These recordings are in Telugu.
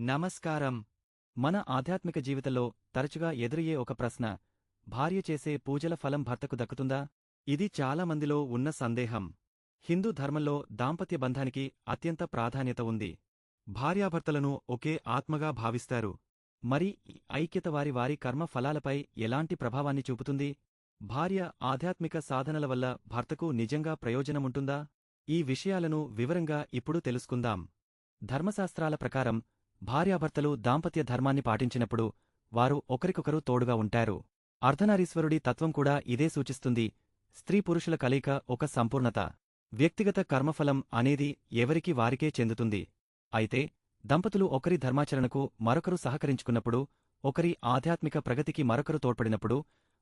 నమస్కారం. మన ఆధ్యాత్మిక జీవితంలో తరచుగా ఎదురయ్యే ఒక ప్రశ్న భార్య చేసే పూజల ఫలం భర్తకు దక్కుతుందా? ఇది చాలా మందిలో ఉన్న సందేహం. హిందూ ధర్మంలో దాంపత్య బంధానికి అత్యంత ప్రాధాన్యత ఉంది. భార్యాభర్తలను ఒకే ఆత్మగా భావిస్తారు. మరి ఐక్యత వారి వారి కర్మ ఫలాలపై ఎలాంటి ప్రభావాన్ని చూపుతుంది? భార్య ఆధ్యాత్మిక సాధనల వల్ల భర్తకు నిజంగా ప్రయోజనముంటుందా? ఈ విషయాలను వివరంగా ఇప్పుడు తెలుసుకుందాం. ధర్మశాస్త్రాల ప్రకారం భార్యాభర్తలు దాంపత్య ధర్మాన్ని పాటించినప్పుడు వారు ఒకరికొకరు తోడుగా ఉంటారు. అర్ధనారీశ్వరుడి తత్వం కూడా ఇదే సూచిస్తుంది. స్త్రీ పురుషుల కలయిక ఒక సంపూర్ణత. వ్యక్తిగత కర్మఫలం అనేది ఎవరికి వారికే చెందుతుంది. అయితే దంపతులు ఒకరి ధర్మాచరణకు మరొకరు సహకరించుకున్నప్పుడు ఒకరి ఆధ్యాత్మిక ప్రగతికి మరొకరు తోడ్పడినప్పుడు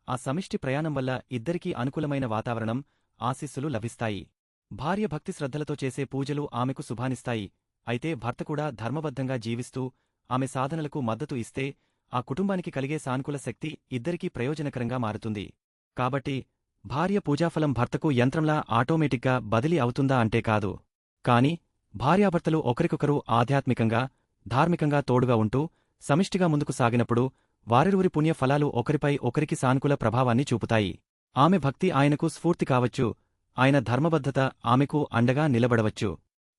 ఆ సమిష్టి ప్రయాణం వల్ల ఇద్దరికీ అనుకూలమైన వాతావరణం ఆశీస్సులు లభిస్తాయి. భార్య భక్తి శ్రద్ధలతో చేసే పూజలు ఆమెకు శుభానిస్తాయి అయితే భర్త కూడా ధర్మబద్ధంగా జీవిస్తూ ఆమె సాధనలకు మద్దతు ఇస్తే ఆ కుటుంబానికి కలిగే సానుకూల శక్తి ఇద్దరికీ ప్రయోజనకరంగా మారుతుంది. కాబట్టి భార్య పూజాఫలం భర్తకు యంత్రంలా ఆటోమేటిక్గా బదిలీ అవుతుందా అంటే కాదు. కాని భార్యాభర్తలు ఒకరికొకరు ఆధ్యాత్మికంగా ధార్మికంగా తోడుగా ఉంటూ సమిష్టిగా ముందుకు సాగినప్పుడు వారిరువురి పుణ్య ఫలాలు ఒకరిపై ఒకరికి సానుకూల ప్రభావాన్ని చూపుతాయి. ఆమె భక్తి ఆయనకు స్ఫూర్తి కావచ్చు ఆయన ధర్మబద్ధత ఆమెకు అండగా నిలబడవచ్చు.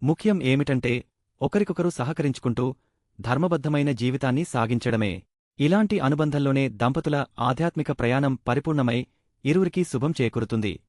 ముఖ్యం ఏమిటంటే ఒకరికొకరు సహకరించుకుంటూ ధర్మబద్ధమైన జీవితాన్ని సాగించడమే. ఇలాంటి అనుబంధంలోనే దంపతుల ఆధ్యాత్మిక ప్రయాణం పరిపూర్ణమై ఇరువురికీ శుభం చేకూరుతుంది.